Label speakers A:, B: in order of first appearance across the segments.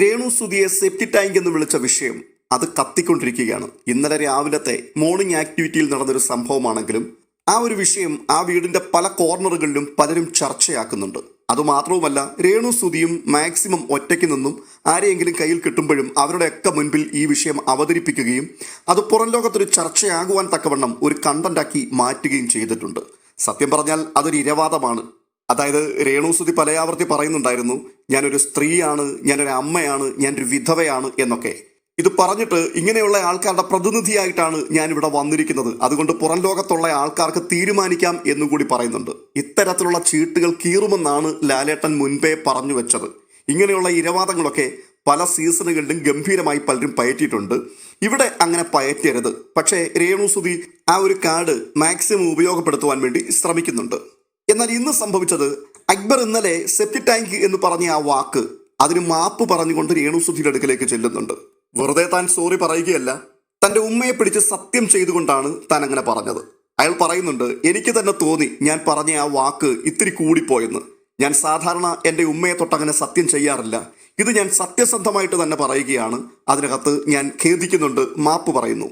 A: Renu സുധിയെ സെപ്റ്റി tank എന്ന് വിളിച്ച വിഷയം അത് കത്തിക്കൊണ്ടിരിക്കുകയാണ്. ഇന്നലെ രാവിലത്തെ മോർണിംഗ് ആക്ടിവിറ്റിയിൽ നടന്നൊരു സംഭവമാണെങ്കിലും ആ ഒരു വിഷയം ആ വീടിന്റെ പല കോർണറുകളിലും പലരും ചർച്ചയാക്കുന്നുണ്ട്. അതുമാത്രവുമല്ല രേണു സുധിയും മാക്സിമം ഒറ്റയ്ക്ക് നിന്നും ആരെയെങ്കിലും കയ്യിൽ കിട്ടുമ്പോഴും അവരുടെയൊക്കെ മുൻപിൽ ഈ വിഷയം അവതരിപ്പിക്കുകയും അത് പുറം ലോകത്തൊരു ചർച്ചയാകുവാൻ തക്കവണ്ണം ഒരു കണ്ടന്റാക്കി മാറ്റുകയും ചെയ്തിട്ടുണ്ട്. സത്യം പറഞ്ഞാൽ അതൊരു ഇരവാദമാണ്. അതായത് രേണുസുതി പലയാവർത്തി പറയുന്നുണ്ടായിരുന്നു ഞാനൊരു സ്ത്രീയാണ് ഞാനൊരു അമ്മയാണ് ഞാനൊരു വിധവയാണ് എന്നൊക്കെ. ഇത് പറഞ്ഞിട്ട് ഇങ്ങനെയുള്ള ആൾക്കാരുടെ പ്രതിനിധിയായിട്ടാണ് ഞാൻ ഇവിടെ വന്നിരിക്കുന്നത്. അതുകൊണ്ട് പുറം ലോകത്തുള്ള ആൾക്കാർക്ക് തീരുമാനിക്കാം എന്നുകൂടി പറയുന്നുണ്ട്. ഇത്തരത്തിലുള്ള ചീട്ടുകൾ കീറുമെന്നാണ് ലാലേട്ടൻ മുൻപേ പറഞ്ഞു വെച്ചത്. ഇങ്ങനെയുള്ള ഇരവാദങ്ങളൊക്കെ പല സീസണുകളിലും ഗംഭീരമായി പലരും പയറ്റിയിട്ടുണ്ട്. ഇവിടെ അങ്ങനെ പയറ്റരുത്. പക്ഷേ രേണു രേണുസുതി ആ ഒരു കാർഡ് മാക്സിമം ഉപയോഗപ്പെടുത്തുവാൻ വേണ്ടി ശ്രമിക്കുന്നുണ്ട്. എന്നാൽ ഇന്ന് സംഭവിച്ചത് അക്ബർ ഇന്നലെ സെപ്റ്റി ടാങ്ക് എന്ന് പറഞ്ഞ ആ വാക്ക് അതിന് മാപ്പ് പറഞ്ഞുകൊണ്ട് രേണു രേണുസുധിയുടെ അടുക്കലേക്ക് ചെല്ലുന്നുണ്ട്. വെറുതെ താൻ സോറി പറയുകയല്ല തന്റെ ഉമ്മയെ പിടിച്ച് സത്യം ചെയ്തുകൊണ്ടാണ് താൻ അങ്ങനെ പറഞ്ഞത്. അയാൾ പറയുന്നുണ്ട് എനിക്ക് തന്നെ തോന്നി ഞാൻ പറഞ്ഞ ആ വാക്ക് ഇത്തിരി കൂടിപ്പോയെന്ന്. ഞാൻ സാധാരണ എന്റെ ഉമ്മയെ തൊട്ടങ്ങനെ സത്യം ചെയ്യാറില്ല. ഇത് ഞാൻ സത്യസന്ധമായിട്ട് തന്നെ പറയുകയാണ്. അതിനകത്ത് ഞാൻ ഖേദിക്കുന്നുണ്ട് മാപ്പ് പറയുന്നു.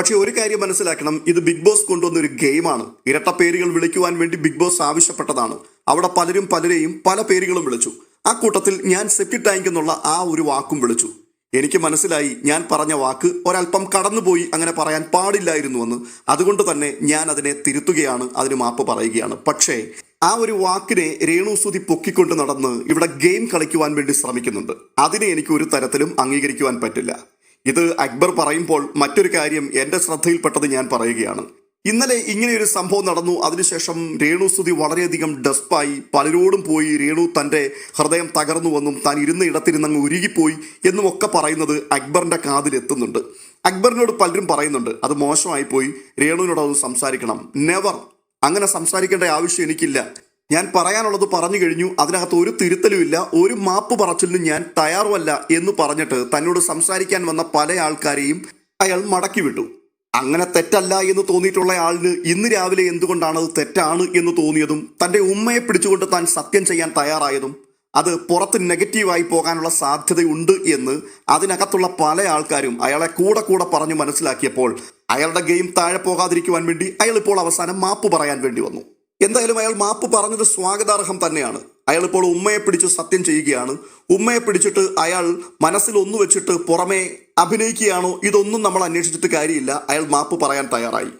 A: പക്ഷെ ഒരു കാര്യം മനസ്സിലാക്കണം. ഇത് ബിഗ് ബോസ് കൊണ്ടുവന്ന ഒരു ഗെയിമാണ്. ഇരട്ട പേരുകൾ വിളിക്കുവാൻ വേണ്ടി ബിഗ് ബോസ് ആവശ്യപ്പെട്ടതാണ്. അവിടെ പലരും പലരെയും പല പേരുകളും വിളിച്ചു. ആ കൂട്ടത്തിൽ ഞാൻ സെപ്റ്റി ടാങ്ക് എന്നുള്ള ആ ഒരു വാക്കും വിളിച്ചു. എനിക്ക് മനസ്സിലായി ഞാൻ പറഞ്ഞ വാക്ക് ഒരല്പം കടന്നുപോയി അങ്ങനെ പറയാൻ പാടില്ലായിരുന്നുവെന്ന്. അതുകൊണ്ട് തന്നെ ഞാൻ അതിനെ തിരുത്തുകയാണ് അതിന് മാപ്പ് പറയുകയാണ്. പക്ഷേ ആ ഒരു വാക്കിനെ രേണുസുതി പൊക്കിക്കൊണ്ട് നടന്ന് ഇവിടെ ഗെയിം കളിക്കുവാൻ വേണ്ടി ശ്രമിക്കുന്നുണ്ട്. അതിനെ എനിക്ക് ഒരു തരത്തിലും അംഗീകരിക്കുവാൻ പറ്റില്ല. ഇത് അക്ബർ പറയുമ്പോൾ മറ്റൊരു കാര്യം എന്റെ ശ്രദ്ധയിൽപ്പെട്ടത് ഞാൻ പറയുകയാണ്. ഇന്നലെ ഇങ്ങനെ ഒരു സംഭവം നടന്നു. അതിനുശേഷം രേണു സ്തുതി വളരെയധികം ഡസ്പായി. പലരോടും പോയി രേണു തന്റെ ഹൃദയം തകർന്നുവെന്നും താൻ ഇരുന്ന ഇടത്തിരുന്നങ്ങ് ഉരുകിപ്പോയി എന്നും ഒക്കെ പറയുന്നത് അക്ബറിന്റെ കാതിലെത്തുന്നുണ്ട്. അക്ബറിനോട് പലരും പറയുന്നുണ്ട് അത് മോശമായി പോയി രേണുവിനോട് അത് സംസാരിക്കണം. നെവർ അങ്ങനെ സംസാരിക്കേണ്ട ആവശ്യം എനിക്കില്ല. ഞാൻ പറയാനുള്ളത് പറഞ്ഞു കഴിഞ്ഞു. അതിനകത്ത് ഒരു തിരുത്തലുമില്ല ഒരു മാപ്പ് പറച്ചിലിനും ഞാൻ തയ്യാറുമല്ല എന്ന് പറഞ്ഞിട്ട് തന്നോട് സംസാരിക്കാൻ വന്ന പല ആൾക്കാരെയും അയാൾ മടക്കി വിട്ടു. അങ്ങനെ തെറ്റല്ല എന്ന് തോന്നിയിട്ടുള്ള ആളിന് ഇന്ന് രാവിലെ എന്തുകൊണ്ടാണ് അത് തെറ്റാണ് എന്ന് തോന്നിയതും തന്റെ ഉമ്മയെ പിടിച്ചുകൊണ്ട് താൻ സത്യം ചെയ്യാൻ തയ്യാറായതും അത് പുറത്ത് നെഗറ്റീവായി പോകാനുള്ള സാധ്യതയുണ്ട് എന്ന് അതിനകത്തുള്ള പല ആൾക്കാരും അയാളെ കൂടെ കൂടെ പറഞ്ഞു മനസ്സിലാക്കിയപ്പോൾ അയാളുടെ ഗെയിം താഴെ പോകാതിരിക്കുവാൻ വേണ്ടി അയാൾ ഇപ്പോൾ അവസാനം മാപ്പ് പറയാൻ വേണ്ടി വന്നു. എന്തായാലും അയാൾ മാപ്പ് പറഞ്ഞത് സ്വാഗതാർഹം തന്നെയാണ്. അയാൾ ഇപ്പോൾ ഉമ്മയെ പിടിച്ച് സത്യം ചെയ്യുകയാണ്. ഉമ്മയെ പിടിച്ചിട്ട് അയാൾ മനസ്സിൽ ഒന്നു വെച്ചിട്ട് പുറമെ അഭിനയിക്കുകയാണോ? ഇതൊന്നും നമ്മൾ അന്വേഷിച്ചിട്ട് കാര്യമില്ല. അയാൾ മാപ്പ് പറയാൻ തയ്യാറായി.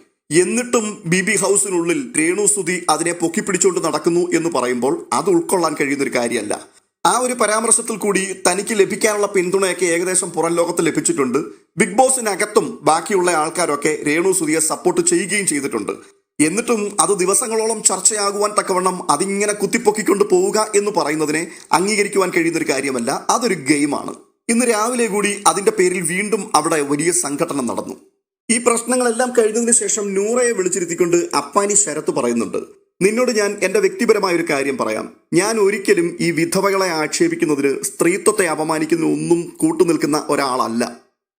A: എന്നിട്ടും ബി ബി ഹൗസിനുള്ളിൽ രേണു സുധി അതിനെ പൊക്കിപ്പിടിച്ചുകൊണ്ട് നടക്കുന്നു എന്ന് പറയുമ്പോൾ അത് ഉൾക്കൊള്ളാൻ കഴിയുന്ന ഒരു കാര്യമല്ല. ആ ഒരു പരാമർശത്തിൽ കൂടി തനിക്ക് ലഭിക്കാനുള്ള പിന്തുണയൊക്കെ ഏകദേശം പുറം ലോകത്ത് ലഭിച്ചിട്ടുണ്ട്. ബിഗ് ബോസിനകത്തും ബാക്കിയുള്ള ആൾക്കാരൊക്കെ രേണു സുധിയെ സപ്പോർട്ട് ചെയ്യുകയും ചെയ്തിട്ടുണ്ട്. എന്നിട്ടും അത് ദിവസങ്ങളോളം ചർച്ചയാകുവാൻ തക്കവണ്ണം അതിങ്ങനെ കുത്തിപ്പൊക്കിക്കൊണ്ട് പോവുക എന്ന് പറയുന്നതിനെ അംഗീകരിക്കുവാൻ കഴിയുന്ന ഒരു കാര്യമല്ല അതൊരു ഗെയിമാണ്. ഇന്ന് രാവിലെ കൂടി അതിന്റെ പേരിൽ വീണ്ടും അവിടെ വലിയ സംഘടന നടന്നു. ഈ പ്രശ്നങ്ങളെല്ലാം കഴിഞ്ഞതിന് ശേഷം നൂറയെ വിളിച്ചിരുത്തിക്കൊണ്ട് അപ്പാനി ശരത്ത് പറയുന്നുണ്ട് നിന്നോട് ഞാൻ എന്റെ വ്യക്തിപരമായ ഒരു കാര്യം പറയാം. ഞാൻ ഒരിക്കലും ഈ വിധവകളെ ആക്ഷേപിക്കുന്നതിന് സ്ത്രീത്വത്തെ അപമാനിക്കുന്ന ഒന്നും കൂട്ടുനിൽക്കുന്ന ഒരാളല്ല.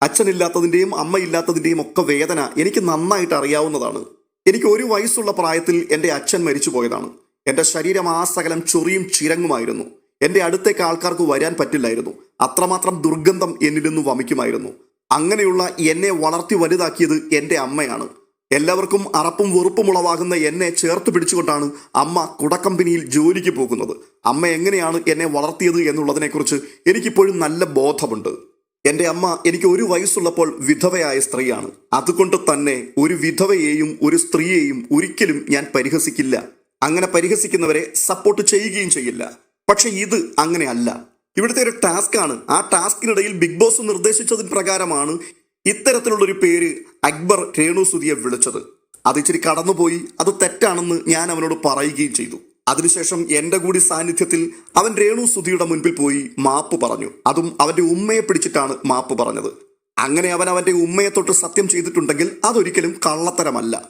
A: അച്ഛനില്ലാത്തതിന്റെയും അമ്മയില്ലാത്തതിന്റെയും ഒക്കെ വേദന എനിക്ക് നന്നായിട്ട് അറിയാവുന്നതാണ്. എനിക്ക് ഒരു വയസ്സുള്ള പ്രായത്തിൽ എന്റെ അച്ഛൻ മരിച്ചു പോയതാണ്. എന്റെ ശരീരം ആ സകലം ചൊറിയും ചിരങ്ങുമായിരുന്നു. എന്റെ അടുത്തേക്ക് ആൾക്കാർക്ക് വരാൻ പറ്റില്ലായിരുന്നു. അത്രമാത്രം ദുർഗന്ധം എന്നിൽ നിന്ന് വമിക്കുമായിരുന്നു. അങ്ങനെയുള്ള എന്നെ വളർത്തി വലുതാക്കിയത് എന്റെ അമ്മയാണ്. എല്ലാവർക്കും അറപ്പും വെറുപ്പും ഉളവാകുന്ന എന്നെ ചേർത്ത് പിടിച്ചുകൊണ്ടാണ് അമ്മ കുടക്കമ്പനിയിൽ ജോലിക്ക് പോകുന്നത്. അമ്മ എങ്ങനെയാണ് എന്നെ വളർത്തിയത് എന്നുള്ളതിനെക്കുറിച്ച് എനിക്കിപ്പോഴും നല്ല ബോധമുണ്ട്. എന്റെ അമ്മ എനിക്ക് ഒരു വയസ്സുള്ളപ്പോൾ വിധവയായ സ്ത്രീയാണ്. അതുകൊണ്ട് തന്നെ ഒരു വിധവയെയും ഒരു സ്ത്രീയെയും ഒരിക്കലും ഞാൻ പരിഹസിക്കില്ല. അങ്ങനെ പരിഹസിക്കുന്നവരെ സപ്പോർട്ട് ചെയ്യുകയും ചെയ്യില്ല. പക്ഷെ ഇത് അങ്ങനെയല്ല ഇവിടുത്തെ ഒരു ടാസ്ക് ആണ്. ആ ടാസ്കിനിടയിൽ ബിഗ് ബോസ് നിർദ്ദേശിച്ചതിന് പ്രകാരമാണ് ഇത്തരത്തിലുള്ളൊരു പേര് അക്ബർ രേണു സുധിയെ വിളിച്ചത്. അത് ഇച്ചിരി കടന്നുപോയി. അത് തെറ്റാണെന്ന് ഞാൻ അവനോട് പറയുകയും ചെയ്തു. അതിനുശേഷം എന്റെ കൂടി സാന്നിധ്യത്തിൽ അവൻ രേണു സുധിയുടെ മുൻപിൽ പോയി മാപ്പ് പറഞ്ഞു. അതും അവന്റെ ഉമ്മയെ പിടിച്ചിട്ടാണ് മാപ്പ് പറഞ്ഞത്. അങ്ങനെ അവൻ അവന്റെ ഉമ്മയെ തൊട്ട് സത്യം ചെയ്തിട്ടുണ്ടെങ്കിൽ അതൊരിക്കലും കള്ളത്തരമല്ല.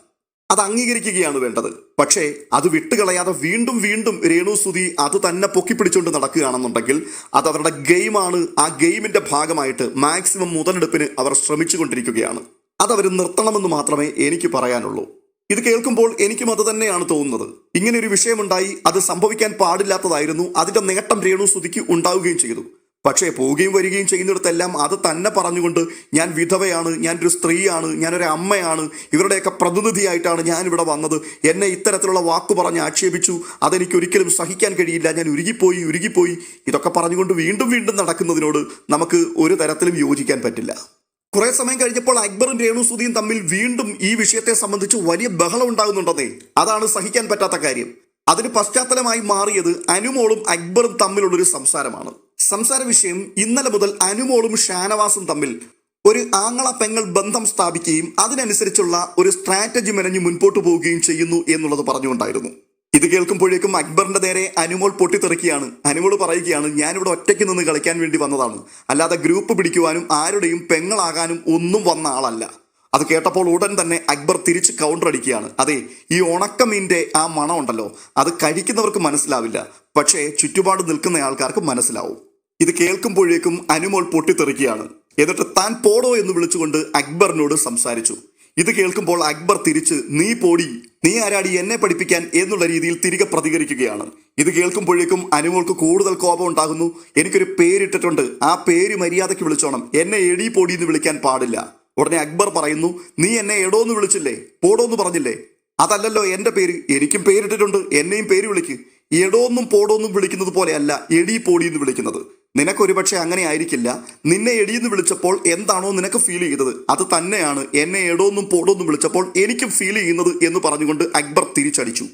A: അത് അംഗീകരിക്കുകയാണ് വേണ്ടത്. പക്ഷേ അത് വിട്ടുകളയാതെ വീണ്ടും വീണ്ടും രേണു സുധി അത് തന്നെ പൊക്കിപ്പിടിച്ചുകൊണ്ട് നടക്കുകയാണെന്നുണ്ടെങ്കിൽ അത് അവരുടെ ഗെയിമാണ്. ആ ഗെയിമിന്റെ ഭാഗമായിട്ട് മാക്സിമം മുതലെടുപ്പിന് അവർ ശ്രമിച്ചുകൊണ്ടിരിക്കുകയാണ്. അതവർ നിർത്തണമെന്ന് മാത്രമേ എനിക്ക് പറയാനുള്ളൂ. ഇത് കേൾക്കുമ്പോൾ എനിക്കും അത് തന്നെയാണ് തോന്നുന്നത്. ഇങ്ങനെ ഒരു വിഷയമുണ്ടായി അത് സംഭവിക്കാൻ പാടില്ലാത്തതായിരുന്നു. അതിന്റെ നേട്ടം രേണു സ്തുതിക്ക് ഉണ്ടാവുകയും ചെയ്തു. പക്ഷേ പോവുകയും വരികയും ചെയ്യുന്നിടത്തെല്ലാം അത് തന്നെ പറഞ്ഞുകൊണ്ട് ഞാൻ വിധവയാണ് ഞാനൊരു സ്ത്രീയാണ് ഞാനൊരു അമ്മയാണ് ഇവരുടെയൊക്കെ പ്രതിനിധിയായിട്ടാണ് ഞാൻ ഇവിടെ വന്നത്. എന്നെ ഇത്തരത്തിലുള്ള വാക്ക് പറഞ്ഞ് ആക്ഷേപിച്ചു. അതെനിക്ക് ഒരിക്കലും സഹിക്കാൻ കഴിയില്ല. ഞാൻ ഉരുകിപ്പോയി ഉരുകിപ്പോയി. ഇതൊക്കെ പറഞ്ഞുകൊണ്ട് വീണ്ടും വീണ്ടും നടക്കുന്നതിനോട് നമുക്ക് ഒരു തരത്തിലും യോജിക്കാൻ പറ്റില്ല. കുറെ സമയം കഴിഞ്ഞപ്പോൾ അക്ബറും രേണുസുതിയും തമ്മിൽ വീണ്ടും ഈ വിഷയത്തെ സംബന്ധിച്ച് വലിയ ബഹളം ഉണ്ടാകുന്നുണ്ടെന്നേ. അതാണ് സഹിക്കാൻ പറ്റാത്ത കാര്യം. അതിന് പശ്ചാത്തലമായി മാറിയത് അനുമോളും അക്ബറും തമ്മിലുള്ളൊരു സംസാരമാണ്. സംസാര വിഷയം ഇന്നലെ മുതൽ അനുമോളും ഷാനവാസും തമ്മിൽ ഒരു ആങ്ങള പെങ്ങൾ ബന്ധം സ്ഥാപിക്കുകയും അതിനനുസരിച്ചുള്ള ഒരു സ്ട്രാറ്റജി മെനഞ്ഞ് മുൻപോട്ട് പോവുകയും ചെയ്യുന്നു എന്നുള്ളത് പറഞ്ഞുകൊണ്ടായിരുന്നു. ഇത് കേൾക്കുമ്പോഴേക്കും അക്ബറിന്റെ നേരെ അനുമോൾ പൊട്ടിത്തെറിക്കുകയാണ്. അനുമോൾ പറയുകയാണ് ഞാനിവിടെ ഒറ്റയ്ക്ക് നിന്ന് കളിക്കാൻ വേണ്ടി വന്നതാണ്. അല്ലാതെ ഗ്രൂപ്പ് പിടിക്കുവാനും ആരുടെയും പെങ്ങളാകാനും ഒന്നും വന്ന ആളല്ല. അത് കേട്ടപ്പോൾ ഉടൻ തന്നെ അക്ബർ തിരിച്ച് കൗണ്ടർ അടിക്കുകയാണ്. അതെ ഈ ഉണക്കമീന്റെ ആ മണം ഉണ്ടല്ലോ അത് കഴിക്കുന്നവർക്ക് മനസ്സിലാവില്ല. പക്ഷേ ചുറ്റുപാട് നിൽക്കുന്ന ആൾക്കാർക്ക് മനസ്സിലാവും. ഇത് കേൾക്കുമ്പോഴേക്കും അനുമോൾ പൊട്ടിത്തെറിക്കുകയാണ്. എന്നിട്ട് താൻ പോടോ എന്ന് വിളിച്ചുകൊണ്ട് അക്ബറിനോട് സംസാരിച്ചു. ഇത് കേൾക്കുമ്പോൾ അക്ബർ തിരിച്ച് നീ പോടി നീ ആരാടി എന്നെ പഠിപ്പിക്കാൻ എന്നുള്ള രീതിയിൽ തിരികെ പ്രതികരിക്കുകയാണ്. ഇത് കേൾക്കുമ്പോഴേക്കും അനുമോൾക്ക് കൂടുതൽ കോപം ഉണ്ടാകുന്നു. എനിക്കൊരു പേരിട്ടിട്ടുണ്ട്. ആ പേര് മര്യാദയ്ക്ക് വിളിച്ചോണം. എന്നെ എടി പൊടി എന്ന് വിളിക്കാൻ പാടില്ല. ഉടനെ അക്ബർ പറയുന്നു നീ എന്നെ എടോ എന്ന് വിളിച്ചില്ലേ? പോടോന്ന് പറഞ്ഞില്ലേ? അതല്ലല്ലോ എന്റെ പേര്. എനിക്കും പേരിട്ടിട്ടുണ്ട്. എന്നെയും പേര് വിളിക്ക്. എടോന്നും പോടോന്നും വിളിക്കുന്നത് പോലെയല്ല എടി പോടി എന്ന് വിളിക്കുന്നത്. നിനക്കൊരുപക്ഷെ അങ്ങനെ ആയിരിക്കില്ല. നിന്നെ എടിയെന്ന് വിളിച്ചപ്പോൾ എന്താണോ നിനക്ക് ഫീൽ ചെയ്തത്. അത് തന്നെയാണ് എന്നെ എടോന്നും പോടോന്നും വിളിച്ചപ്പോൾ എനിക്കും ഫീൽ ചെയ്യുന്നത് എന്ന് പറഞ്ഞുകൊണ്ട് അക്ബർ തിരിച്ചടിച്ചു.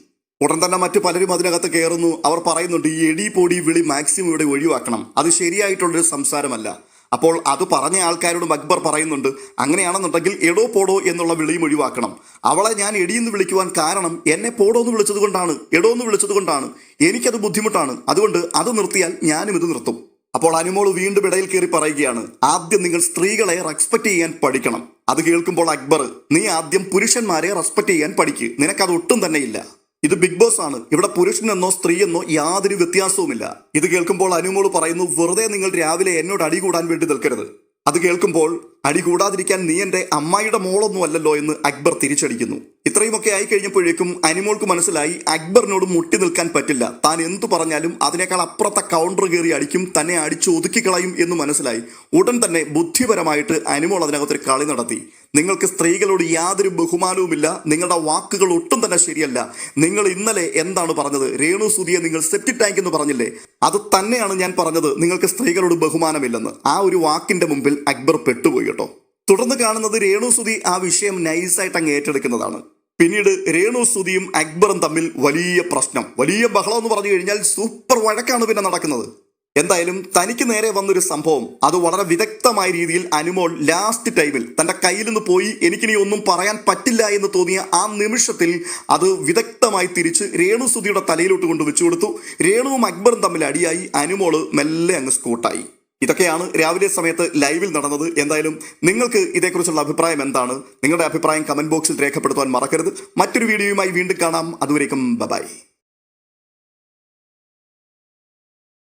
A: ഉടൻ തന്നെ മറ്റു പലരും അതിനകത്ത് കയറുന്നു. അവർ പറയുന്നുണ്ട് ഈ എടി പൊടി വിളി മാക്സിമം ഇവിടെ ഒഴിവാക്കണം. അത് ശരിയായിട്ടുള്ളൊരു സംസാരമല്ല. അപ്പോൾ അത് പറഞ്ഞ ആൾക്കാരോടും അക്ബർ പറയുന്നുണ്ട് അങ്ങനെയാണെന്നുണ്ടെങ്കിൽ എടോ പോടോ എന്നുള്ള വിളിയും ഒഴിവാക്കണം. അവളെ ഞാൻ എടിയെന്ന് വിളിക്കുവാൻ കാരണം എന്നെ പോടോ എന്ന് വിളിച്ചത് കൊണ്ടാണ് എടോ എന്ന് വിളിച്ചത് കൊണ്ടാണ് എനിക്കത് ബുദ്ധിമുട്ടാണ്. അതുകൊണ്ട് അത് നിർത്തിയാൽ ഞാനും ഇത് നിർത്തും. അപ്പോൾ അനുമോൾ വീണ്ടും ഇടയിൽ കയറി പറയുകയാണ് ആദ്യം നിങ്ങൾ സ്ത്രീകളെ റെസ്പെക്ട് ചെയ്യാൻ പഠിക്കണം. അത് കേൾക്കുമ്പോൾ അക്ബർ നീ ആദ്യം പുരുഷന്മാരെ റെസ്പെക്ട് ചെയ്യാൻ പഠിക്ക് നിനക്കത് ഒട്ടും തന്നെ ഇല്ല. ഇത് ബിഗ് ബോസ് ആണ് ഇവിടെ പുരുഷനെന്നോ സ്ത്രീയെന്നോ യാതൊരു വ്യത്യാസവുമില്ല. ഇത് കേൾക്കുമ്പോൾ അനുമോൾ പറയുന്നു വെറുതെ നിങ്ങൾ രാവിലെ എന്നോട് അടി കൂടാൻ വേണ്ടി നിൽക്കരുത്. അത് കേൾക്കുമ്പോൾ അടി കൂടാതിരിക്കാൻ നീ എന്റെ അമ്മായിയുടെ മോളൊന്നും അല്ലല്ലോ എന്ന് അക്ബർ തിരിച്ചടിക്കുന്നു. ഇത്രയുമൊക്കെ ആയി കഴിഞ്ഞപ്പോഴേക്കും അനിമോൾക്ക് മനസ്സിലായി അക്ബറിനോട് മുട്ടി നിൽക്കാൻ പറ്റില്ല. താൻ എന്തു പറഞ്ഞാലും അതിനേക്കാൾ അപ്പുറത്തെ കൗണ്ടർ കയറി അടിക്കും തന്നെ അടിച്ചു ഒതുക്കിക്കളയും എന്ന് മനസ്സിലായി. ഉടൻ തന്നെ ബുദ്ധിപരമായിട്ട് അനിമോൾ അതിനകത്തൊരു കളി നടത്തി. നിങ്ങൾക്ക് സ്ത്രീകളോട് യാതൊരു ബഹുമാനവുമില്ല നിങ്ങളുടെ വാക്കുകൾ ഒട്ടും തന്നെ ശരിയല്ല. നിങ്ങൾ ഇന്നലെ എന്താണ് പറഞ്ഞത്? രേണു സുധിയെ നിങ്ങൾ സെപ്റ്റി ടാങ്ക് എന്ന് പറഞ്ഞില്ലേ? അത് തന്നെയാണ് ഞാൻ പറഞ്ഞത്. നിങ്ങൾക്ക് സ്ത്രീകളോട് ബഹുമാനമില്ലെന്ന്. ആ ഒരു വാക്കിന്റെ മുമ്പിൽ അക്ബർ പെട്ടുപോയി കേട്ടോ. തുടർന്ന് കാണുന്നത് രേണു സുധി ആ വിഷയം നൈസായിട്ട് അങ്ങ് ഏറ്റെടുക്കുന്നതാണ്. പിന്നീട് രേണു സുതിയും അക്ബറും തമ്മിൽ വലിയ പ്രശ്നം. വലിയ ബഹളം എന്ന് പറഞ്ഞു കഴിഞ്ഞാൽ സൂപ്പർ വഴക്കാണ് പിന്നെ നടക്കുന്നത്. എന്തായാലും തനിക്ക് നേരെ വന്നൊരു സംഭവം. അത് വളരെ വിദഗ്ധമായ രീതിയിൽ അനുമോൾ ലാസ്റ്റ് ടൈമിൽ തന്റെ കയ്യിൽ നിന്ന് പോയി എനിക്കിനി ഒന്നും പറയാൻ പറ്റില്ല എന്ന് തോന്നിയ ആ നിമിഷത്തിൽ അത് വിദഗ്ധമായി തിരിച്ച് രേണു സുധിയുടെ തലയിലോട്ട് കൊണ്ട് വെച്ചു കൊടുത്തു. രേണുവും അക്ബറും തമ്മിൽ അടിയായി. അനുമോൾ മെല്ലെ അങ്ങ് സ്കൂട്ടായി ഇതൊക്കെയാണ് രാവിലെ സമയത്ത് ലൈവിൽ നടന്നത്. എന്തായാലും നിങ്ങൾക്ക് ഇതേക്കുറിച്ചുള്ള അഭിപ്രായം എന്താണ്? നിങ്ങളുടെ അഭിപ്രായം കമന്റ് ബോക്സിൽ രേഖപ്പെടുത്തുവാൻ മറക്കരുത്. മറ്റൊരു വീഡിയോയുമായി വീണ്ടും കാണാം. അതുവരേക്കും ബൈ